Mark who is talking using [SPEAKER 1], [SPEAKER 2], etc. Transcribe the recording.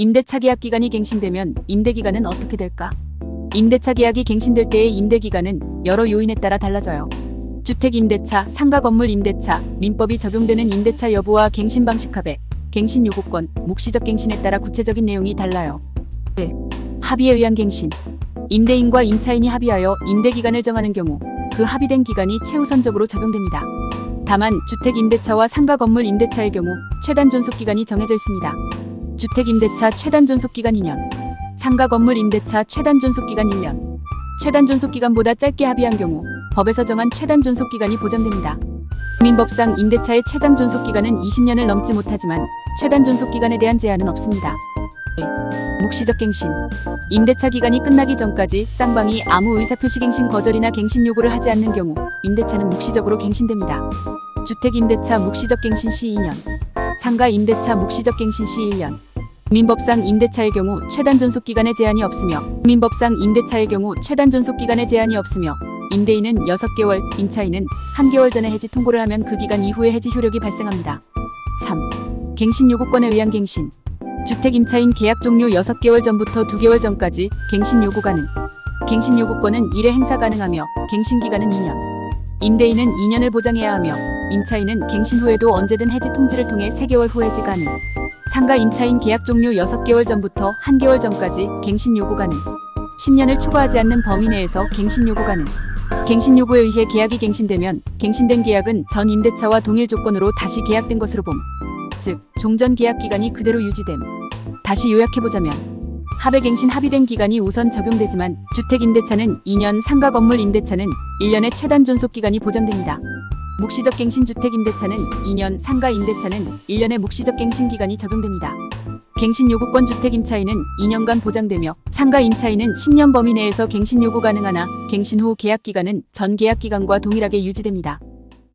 [SPEAKER 1] 임대차 계약 기간이 갱신되면 임대 기간은 어떻게 될까? 임대차 계약이 갱신될 때의 임대 기간은 여러 요인에 따라 달라져요. 주택 임대차, 상가 건물 임대차, 민법이 적용되는 임대차 여부와 갱신 방식 합의, 갱신 요구권, 묵시적 갱신에 따라 구체적인 내용이 달라요. 네. 합의에 의한 갱신. 임대인과 임차인이 합의하여 임대 기간을 정하는 경우 그 합의된 기간이 최우선적으로 적용됩니다. 다만 주택 임대차와 상가 건물 임대차의 경우 최단 존속 기간이 정해져 있습니다. 주택 임대차 최단 존속 기간 2년, 상가 건물 임대차 최단 존속 기간 1년. 최단 존속 기간보다 짧게 합의한 경우 법에서 정한 최단 존속 기간이 보장됩니다. 민법상 임대차의 최장 존속 기간은 20년을 넘지 못하지만 최단 존속 기간에 대한 제한은 없습니다. 네. 묵시적 갱신. 임대차 기간이 끝나기 전까지 쌍방이 아무 의사표시 갱신 거절이나 갱신 요구를 하지 않는 경우 임대차는 묵시적으로 갱신됩니다. 주택 임대차 묵시적 갱신 시 2년, 상가 임대차 묵시적 갱신 시 1년. 민법상 임대차의 경우 최단 존속 기간에 제한이 없으며 민법상 임대차의 경우 최단 존속 기간에 제한이 없으며 임대인은 6개월, 임차인은 1개월 전에 해지 통보를 하면 그 기간 이후에 해지 효력이 발생합니다. 3. 갱신 요구권에 의한 갱신. 주택 임차인 계약 종료 6개월 전부터 2개월 전까지 갱신 요구 가능. 갱신 요구권은 1회 행사 가능하며 갱신 기간은 2년. 임대인은 2년을 보장해야 하며 임차인은 갱신 후에도 언제든 해지 통지를 통해 3개월 후 해지 가능. 상가 임차인 계약 종료 6개월 전부터 1개월 전까지 갱신 요구 가능. 10년을 초과하지 않는 범위 내에서 갱신 요구 가능. 갱신 요구에 의해 계약이 갱신되면 갱신된 계약은 전 임대차와 동일 조건으로 다시 계약된 것으로 봄. 즉, 종전 계약 기간이 그대로 유지됨. 다시 요약해보자면 합의 갱신 합의된 기간이 우선 적용되지만 주택 임대차는 2년, 상가 건물 임대차는 1년의 최단 존속 기간이 보장됩니다. 묵시적 갱신 주택 임대차는 2년, 상가 임대차는 1년의 묵시적 갱신 기간이 적용됩니다. 갱신 요구권 주택 임차인은 2년간 보장되며 상가 임차인은 10년 범위 내에서 갱신 요구 가능하나 갱신 후 계약 기간은 전 계약 기간과 동일하게 유지됩니다.